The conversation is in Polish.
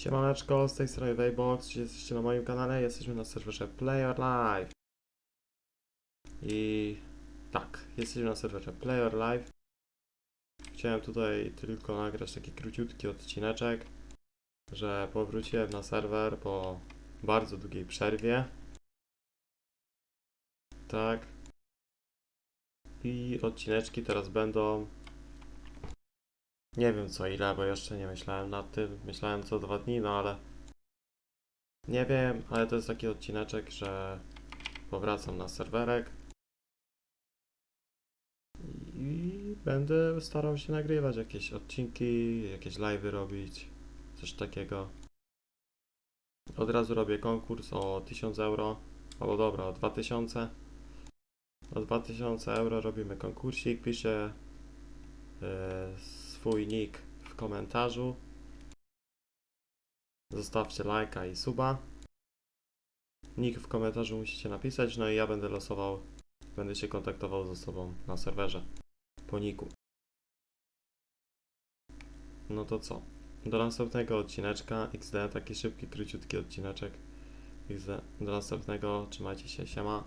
Siemaneczko, z tej strony Waybox, jesteście na moim kanale, jesteśmy na serwerze Player Live. I tak, jesteśmy na serwerze Player Live. Chciałem tutaj tylko nagrać taki króciutki odcineczek, że powróciłem na serwer po bardzo długiej przerwie. Tak. I odcineczki teraz będą nie wiem co ile, bo jeszcze nie myślałem nad tym. Myślałem co dwa dni, no ale nie wiem, ale to jest taki odcineczek, że powracam na serwerek i będę starał się nagrywać jakieś odcinki, jakieś live'y robić, coś takiego. Od razu robię konkurs o 1000 euro, albo dobra, o 2000. O 2000 euro robimy konkursik, piszę swój nick w komentarzu. Zostawcie lajka i suba. Nick w komentarzu musicie napisać, no i ja będę losował, będę się kontaktował ze sobą na serwerze po niku. No to co? Do następnego odcineczka XD, taki szybki, króciutki odcineczek XD. Do następnego, trzymajcie się, siema.